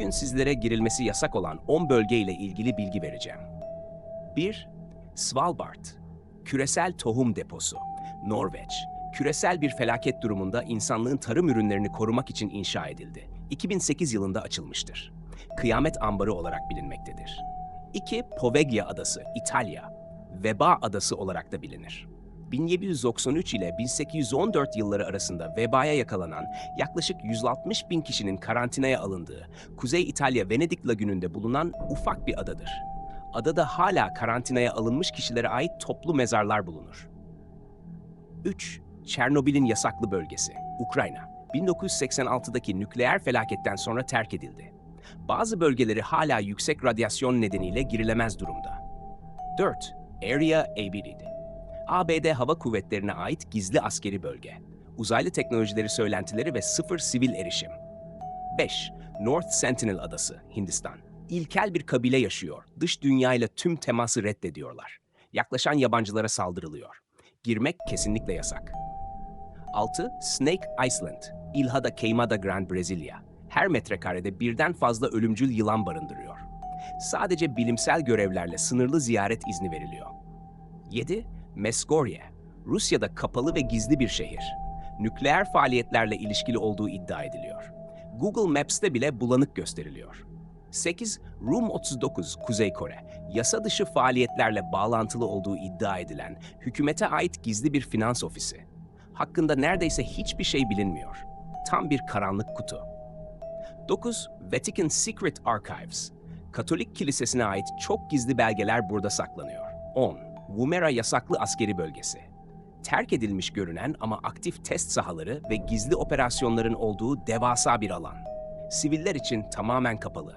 Bugün sizlere girilmesi yasak olan 10 bölge ile ilgili bilgi vereceğim. 1. Svalbard, küresel tohum deposu. Norveç, küresel bir felaket durumunda insanlığın tarım ürünlerini korumak için inşa edildi. 2008 yılında açılmıştır. Kıyamet ambarı olarak bilinmektedir. 2. Poveglia Adası, İtalya. Veba Adası olarak da bilinir. 1793 ile 1814 yılları arasında vebaya yakalanan yaklaşık 160 bin kişinin karantinaya alındığı Kuzey İtalya Venedik Lagünü'nde bulunan ufak bir adadır. Adada hala karantinaya alınmış kişilere ait toplu mezarlar bulunur. 3. Çernobil'in yasaklı bölgesi, Ukrayna. 1986'daki nükleer felaketten sonra terk edildi. Bazı bölgeleri hala yüksek radyasyon nedeniyle girilemez durumda. 4. Area 51 ABD Hava Kuvvetleri'ne ait gizli askeri bölge. Uzaylı teknolojileri söylentileri ve sıfır sivil erişim. 5. North Sentinel Adası, Hindistan. İlkel bir kabile yaşıyor. Dış dünyayla tüm teması reddediyorlar. Yaklaşan yabancılara saldırılıyor. Girmek kesinlikle yasak. 6. Snake Island, Ilha Queimada Grand Brasilia. Her metrekarede birden fazla ölümcül yılan barındırıyor. Sadece bilimsel görevlerle sınırlı ziyaret izni veriliyor. 7. Meskorye, Rusya'da kapalı ve gizli bir şehir. Nükleer faaliyetlerle ilişkili olduğu iddia ediliyor. Google Maps'te bile bulanık gösteriliyor. 8. Room 39, Kuzey Kore. Yasa dışı faaliyetlerle bağlantılı olduğu iddia edilen hükümete ait gizli bir finans ofisi. Hakkında neredeyse hiçbir şey bilinmiyor. Tam bir karanlık kutu. 9. Vatican Secret Archives. Katolik kilisesine ait çok gizli belgeler burada saklanıyor. 10. Woomera yasaklı askeri bölgesi. Terk edilmiş görünen ama aktif test sahaları ve gizli operasyonların olduğu devasa bir alan. Siviller için tamamen kapalı.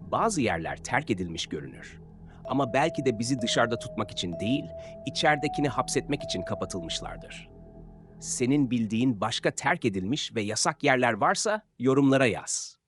Bazı yerler terk edilmiş görünür. Ama belki de bizi dışarıda tutmak için değil, içeridekini hapsetmek için kapatılmışlardır. Senin bildiğin başka terk edilmiş ve yasak yerler varsa yorumlara yaz.